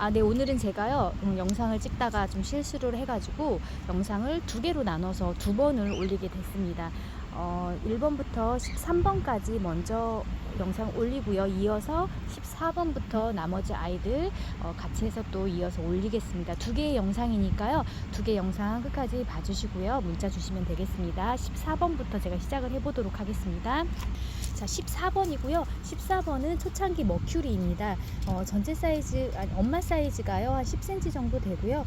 아, 네, 오늘은 제가요, 음, 영상을 찍다가 좀 실수를 해가지고 영상을 두 개로 나눠서 두 번을 올리게 됐습니다. 어, 1번부터 13번까지 먼저 영상 올리고요. 이어서 14번부터 나머지 아이들 어, 같이 해서 또 이어서 올리겠습니다. 두 개의 영상이니까요. 두 개 영상 끝까지 봐주시고요. 문자 주시면 되겠습니다. 14번부터 제가 시작을 해보도록 하겠습니다. 자, 14번이고요. 14번은 초창기 머큐리입니다. 어, 전체 사이즈, 아니, 엄마 사이즈가요. 한 10cm 정도 되고요.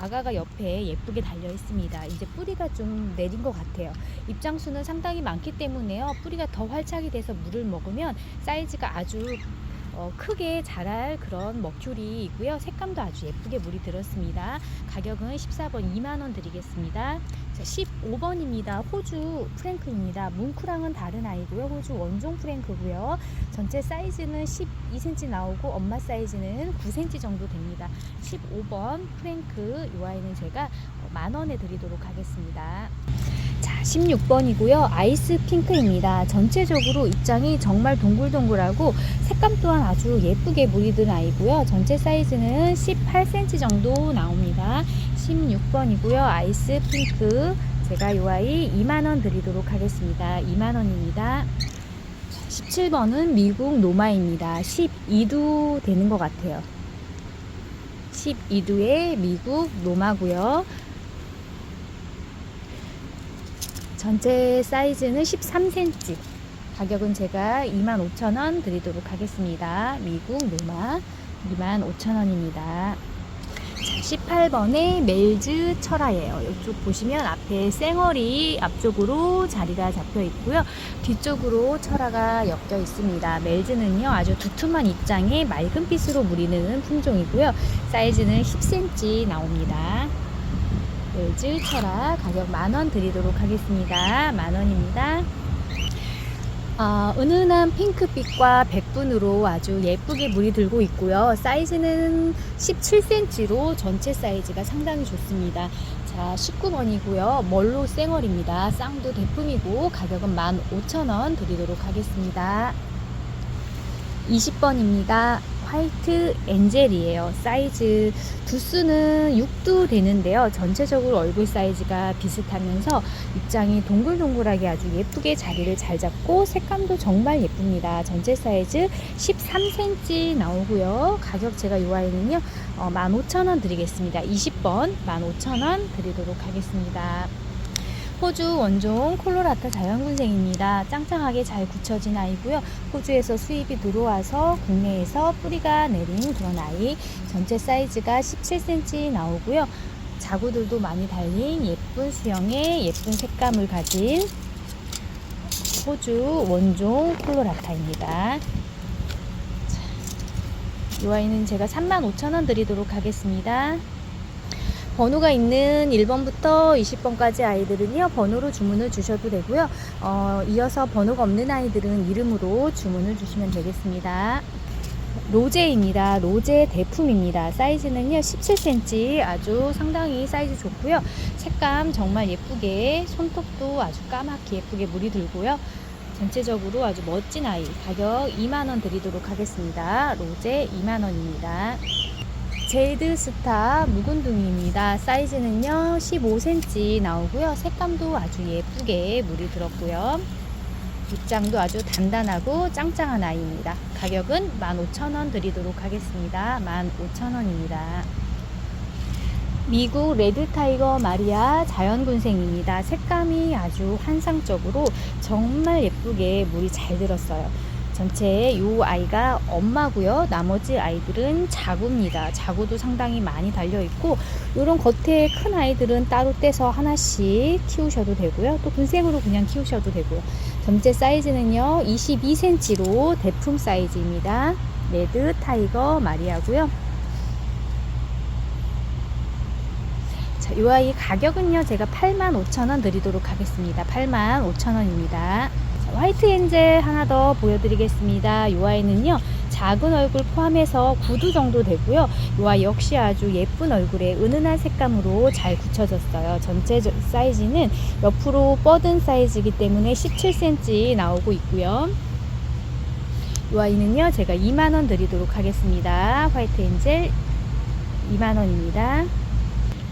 아가가 옆에 예쁘게 달려 있습니다. 이제 뿌리가 좀 내린 것 같아요. 입장수는 상당히 많기 때문에요. 뿌리가 더 활착이 돼서 물을 먹으면 사이즈가 아주 어, 크게 자랄 그런 머큐리이고요. 색감도 아주 예쁘게 물이 들었습니다. 가격은 14번 2만원 드리겠습니다. 자, 15번입니다. 호주 프랭크입니다. 뭉크랑은 다른 아이고요. 호주 원종 프랭크고요. 전체 사이즈는 12cm 나오고 엄마 사이즈는 9cm 정도 됩니다. 15번 프랭크 이 아이는 제가 어, 만원에 드리도록 하겠습니다. 자, 16번이고요. 아이스 핑크입니다. 전체적으로 입장이 정말 동글동글하고 색감 또한 아주 예쁘게 무리든 아이고요. 전체 사이즈는 18cm 정도 나옵니다. 16번이고요. 아이스 핑크. 제가 이 아이 2만원 드리도록 하겠습니다. 2만원입니다. 17번은 미국 노마입니다. 12두 되는 것 같아요. 12두의 미국 노마고요. 전체 사이즈는 13cm. 가격은 제가 25,000원 드리도록 하겠습니다. 미국 노마 25,000원입니다. 18번의 멜즈 철화예요. 이쪽 보시면 앞에 쌩얼이 앞쪽으로 자리가 잡혀 있고요. 뒤쪽으로 철화가 엮여 있습니다. 멜즈는요 아주 두툼한 입장에 맑은 빛으로 무리는 품종이고요. 사이즈는 10cm 나옵니다. 멜즈 철화 가격 만 원 드리도록 하겠습니다. 만 원입니다. 아, 은은한 핑크빛과 백분으로 아주 예쁘게 물이 들고 있고요. 사이즈는 17cm로 전체 사이즈가 상당히 좋습니다. 자, 19번이고요. 멀로 쌩얼입니다. 쌍도 대품이고 가격은 15,000원 드리도록 하겠습니다. 20번입니다. 화이트 엔젤이에요. 사이즈 두수는 6두 되는데요. 전체적으로 얼굴 사이즈가 비슷하면서 입장이 동글동글하게 아주 예쁘게 자리를 잘 잡고 색감도 정말 예쁩니다. 전체 사이즈 13cm 나오고요. 가격 제가 이 아이는요. 어, 15,000원 드리겠습니다. 20번 15,000원 드리도록 하겠습니다. 호주 원종 콜로라타 자연군생입니다. 짱짱하게 잘 굳혀진 아이고요. 호주에서 수입이 들어와서 국내에서 뿌리가 내린 그런 아이. 전체 사이즈가 17cm 나오고요. 자구들도 많이 달린 예쁜 수영의 예쁜 색감을 가진 호주 원종 콜로라타입니다. 이 아이는 제가 35,000원 드리도록 하겠습니다. 번호가 있는 1번부터 20번까지 아이들은요, 번호로 주문을 주셔도 되고요. 어, 이어서 번호가 없는 아이들은 이름으로 주문을 주시면 되겠습니다. 로제입니다. 로제 대품입니다. 사이즈는요, 17cm 아주 상당히 사이즈 좋고요. 색감 정말 예쁘게, 손톱도 아주 까맣게 예쁘게 물이 들고요. 전체적으로 아주 멋진 아이. 가격 2만원 드리도록 하겠습니다. 로제 2만원입니다. 제이드 스타 묵은둥이입니다. 사이즈는요 15cm 나오고요. 색감도 아주 예쁘게 물이 들었고요. 입장도 아주 단단하고 짱짱한 아이입니다. 가격은 15,000원 드리도록 하겠습니다. 15,000원입니다. 미국 레드타이거 마리아 자연군생입니다. 색감이 아주 환상적으로 정말 예쁘게 물이 잘 들었어요. 전체 이 아이가 엄마고요. 나머지 아이들은 자구입니다. 자구도 상당히 많이 달려 있고 이런 겉에 큰 아이들은 따로 떼서 하나씩 키우셔도 되고요. 또 군생으로 그냥 키우셔도 되고요. 전체 사이즈는요. 22cm로 대품 사이즈입니다. 레드 타이거 마리아고요. 자, 이 아이 가격은요. 제가 85,000원 드리도록 하겠습니다. 85,000원입니다. 화이트 엔젤 하나 더 보여드리겠습니다. 이 아이는요 작은 얼굴 포함해서 9두 정도 되고요. 이 아이 역시 아주 예쁜 얼굴에 은은한 색감으로 잘 굳혀졌어요. 전체 사이즈는 옆으로 뻗은 사이즈이기 때문에 17cm 나오고 있고요. 이 아이는요 제가 2만원 드리도록 하겠습니다. 화이트 엔젤 2만원입니다.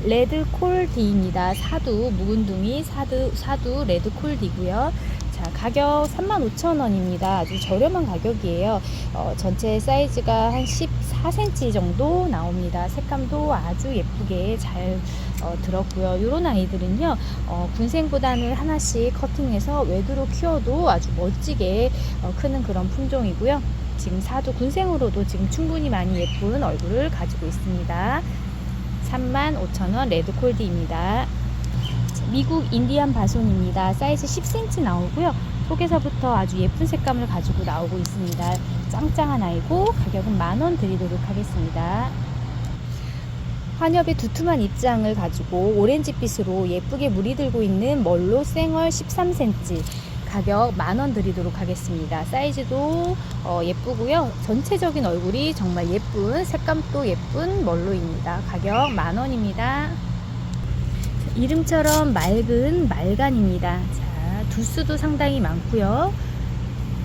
레드콜 D입니다. 사두, 묵은둥이 사두, 사두 레드콜 D고요. 자, 가격 35,000원입니다. 아주 저렴한 가격이에요. 어, 전체 사이즈가 한 14cm 정도 나옵니다. 색감도 아주 예쁘게 잘 어, 들었고요. 이런 아이들은요, 어, 군생보다는 하나씩 커팅해서 외두로 키워도 아주 멋지게 어, 크는 그런 품종이고요. 지금 사도 군생으로도 지금 충분히 많이 예쁜 얼굴을 가지고 있습니다. 35,000원 레드콜드입니다. 미국 인디안 바손입니다. 사이즈 10cm 나오고요. 속에서부터 아주 예쁜 색감을 가지고 나오고 있습니다. 짱짱한 아이고 가격은 만원 드리도록 하겠습니다. 환엽의 두툼한 입장을 가지고 오렌지빛으로 예쁘게 물이 들고 있는 멀로 생얼 13cm 가격 만원 드리도록 하겠습니다. 사이즈도 어, 예쁘고요. 전체적인 얼굴이 정말 예쁜 색감도 예쁜 멀로입니다. 가격 만원입니다. 이름처럼 맑은 말간입니다. 자, 두수도 상당히 많고요.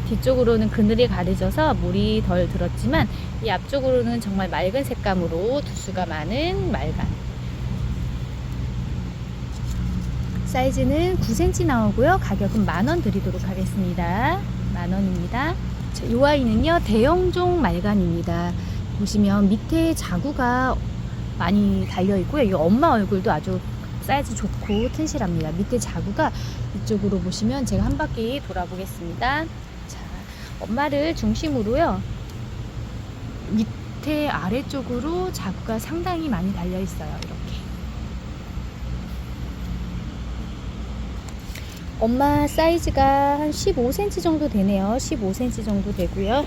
뒤쪽으로는 그늘이 가려져서 물이 덜 들었지만 이 앞쪽으로는 정말 맑은 색감으로 두수가 많은 말간. 사이즈는 9cm 나오고요. 가격은 만원 드리도록 하겠습니다. 만원입니다. 이 아이는요, 대형종 말간입니다. 보시면 밑에 자구가 많이 달려 있고요. 이 엄마 얼굴도 아주 사이즈 좋고 튼실합니다. 밑에 자구가 이쪽으로 보시면 제가 한 바퀴 돌아보겠습니다. 자, 엄마를 중심으로요. 밑에 아래쪽으로 자구가 상당히 많이 달려 있어요. 이렇게. 엄마 사이즈가 한 15cm 정도 되네요. 15cm 정도 되고요.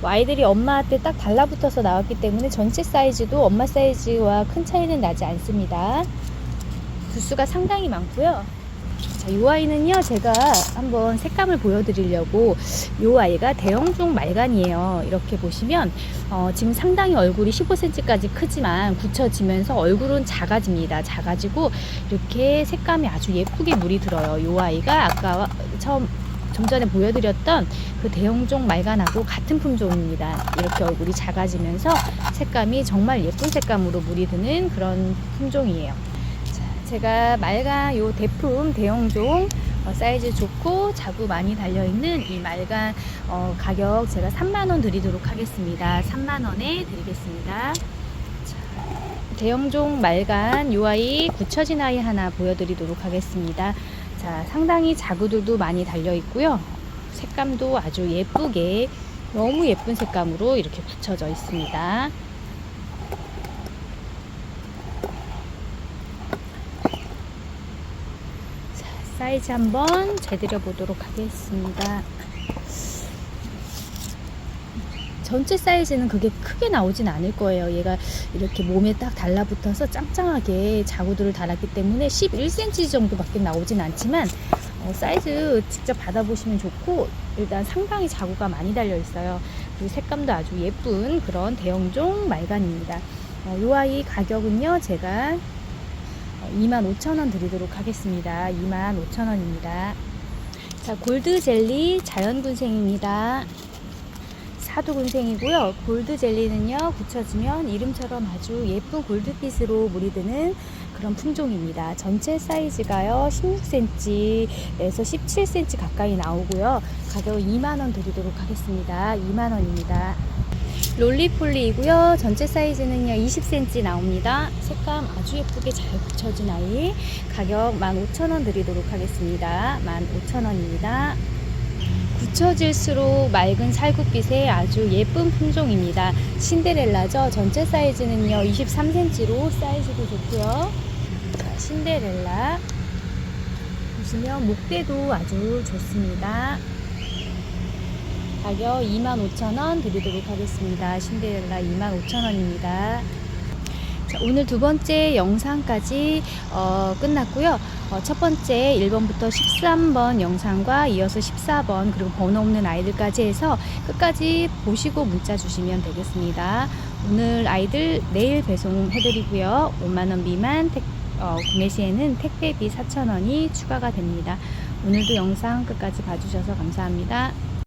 뭐 아이들이 엄마한테 딱 달라붙어서 나왔기 때문에 전체 사이즈도 엄마 사이즈와 큰 차이는 나지 않습니다. 두수가 상당히 많고요. 자, 이 아이는요, 제가 한번 색감을 보여드리려고 이 아이가 대형종 말간이에요. 이렇게 보시면 어, 지금 상당히 얼굴이 15cm까지 크지만 굳혀지면서 얼굴은 작아집니다. 작아지고 이렇게 색감이 아주 예쁘게 물이 들어요. 이 아이가 아까 처음 좀 전에 보여드렸던 그 대형종 말간하고 같은 품종입니다. 이렇게 얼굴이 작아지면서 색감이 정말 예쁜 색감으로 물이 드는 그런 품종이에요. 자, 제가 말간 요 대품 대형종 어, 사이즈 좋고 자구 많이 달려있는 이 말간 어, 가격 제가 3만원 드리도록 하겠습니다. 3만원에 드리겠습니다. 자, 대형종 말간 요 아이 굳혀진 아이 하나 보여드리도록 하겠습니다. 자, 상당히 자구들도 많이 달려 있고요. 색감도 아주 예쁘게 너무 예쁜 색감으로 이렇게 붙여져 있습니다. 자, 사이즈 한번 재드려 보도록 하겠습니다. 전체 사이즈는 그게 크게 나오진 않을 거예요. 얘가 이렇게 몸에 딱 달라붙어서 짱짱하게 자구들을 달았기 때문에 11cm 정도밖에 나오진 않지만 어, 사이즈 직접 받아보시면 좋고 일단 상당히 자구가 많이 달려 있어요. 그리고 색감도 아주 예쁜 그런 대형종 말간입니다. 어, 이 아이 가격은요 제가 25,000원 드리도록 하겠습니다. 25,000원입니다. 자 골드 젤리 자연군생입니다. 사두군생이고요. 골드 젤리는요, 굳혀지면 이름처럼 아주 예쁜 골드빛으로 물이 드는 그런 품종입니다. 전체 사이즈가요, 16cm에서 17cm 가까이 나오고요. 가격 2만원 드리도록 하겠습니다. 2만원입니다. 롤리폴리이고요. 전체 사이즈는요, 20cm 나옵니다. 색감 아주 예쁘게 잘 굳혀진 아이. 가격 15,000원 드리도록 하겠습니다. 15,000원입니다. 굳혀질수록 맑은 살구빛의 아주 예쁜 품종입니다. 신데렐라죠. 전체 사이즈는요 23cm로 사이즈도 좋고요. 자, 신데렐라 보시면 목대도 아주 좋습니다. 가격 25,000원 드리도록 하겠습니다. 신데렐라 25,000원입니다. 자, 오늘 두 번째 영상까지 어, 끝났고요. 어, 첫 번째 1번부터 13번 영상과 이어서 14번 그리고 번호 없는 아이들까지 해서 끝까지 보시고 문자 주시면 되겠습니다. 오늘 아이들 내일 배송해드리고요. 5만원 미만 택, 어, 구매 시에는 택배비 4,000원이 추가가 됩니다. 오늘도 영상 끝까지 봐주셔서 감사합니다.